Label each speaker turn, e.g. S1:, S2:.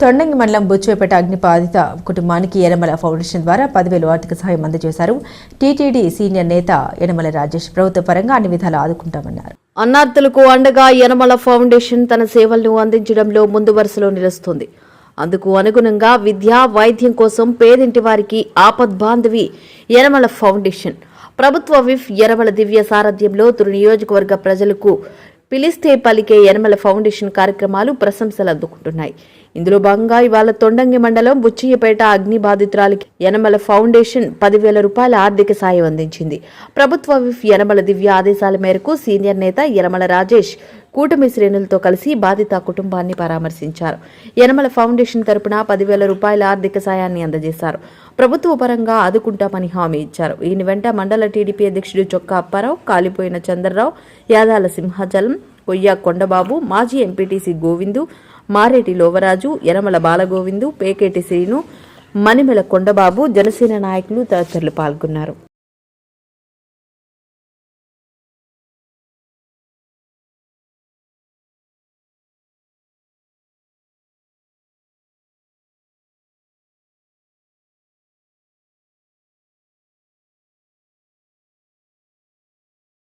S1: తొండంగి మండలం బుచ్చేపేట అగ్నిపాదిత కుటుంబానికి యనమల ఫౌండేషన్ ద్వారా పదివేలు ఆర్థిక సహాయం అందజేశారు. టీటీడీ సీనియర్ నేత యనమల రాజేష్ ప్రభుత్వ పరంగా అన్ని విధాలు ఆదుకుంటామన్నారు.
S2: అన్నార్థులకు అండగా యనమల ఫౌండేషన్ తన సేవలను అందించడంలో ముందు వరుసలో నిలుస్తుంది. అందుకు అనుగుణంగా విద్య వైద్యం కోసం పేదింటి వారికి ఆపద్బాంధవి యనమల ఫౌండేషన్. ప్రభుత్వ విఫ్ యనమల దివ్య సారథ్యంలో తురు నియోజకవర్గ ప్రజలకు పిలిస్తే పలికే యనమల ఫౌండేషన్ కార్యక్రమాలు ప్రశంసలు అందుకుంటున్నాయి. ఇందులో భాగంగా ఇవాళ తొండంగి మండలం బుచ్చియ్యపేట అగ్ని బాధితురాలికి యనమల ఫౌండేషన్ పదివేల రూపాయల ఆర్థిక సాయం అందించింది. ప్రభుత్వ విఫ్ యనమల దివ్య ఆదేశాల మేరకు సీనియర్ నేత యనమల రాజేష్ కూటమి శ్రేణులతో కలిసి బాధిత కుటుంబాన్ని పరామర్శించారు. యనమల ఫౌండేషన్ తరపున పదివేల రూపాయల ఆర్థిక సాయాన్ని అందజేశారు. ప్రభుత్వ పరంగా ఆదుకుంటామని హామీ ఇచ్చారు. ఈయన వెంట మండల టీడీపీ అధ్యక్షుడు చొక్కా అప్పారావు కాలిపోయిన చంద్రరావు యాదాల సింహాచలం కొయ్య కొండబాబు మాజీ ఎంపీటీసీ గోవిందు మారేటి లోవరాజు యనమల బాలగోవిందు పేకేటి శ్రీను మణిమెల కొండబాబు జనసేన నాయకులు తదితరులు పాల్గొన్నారు.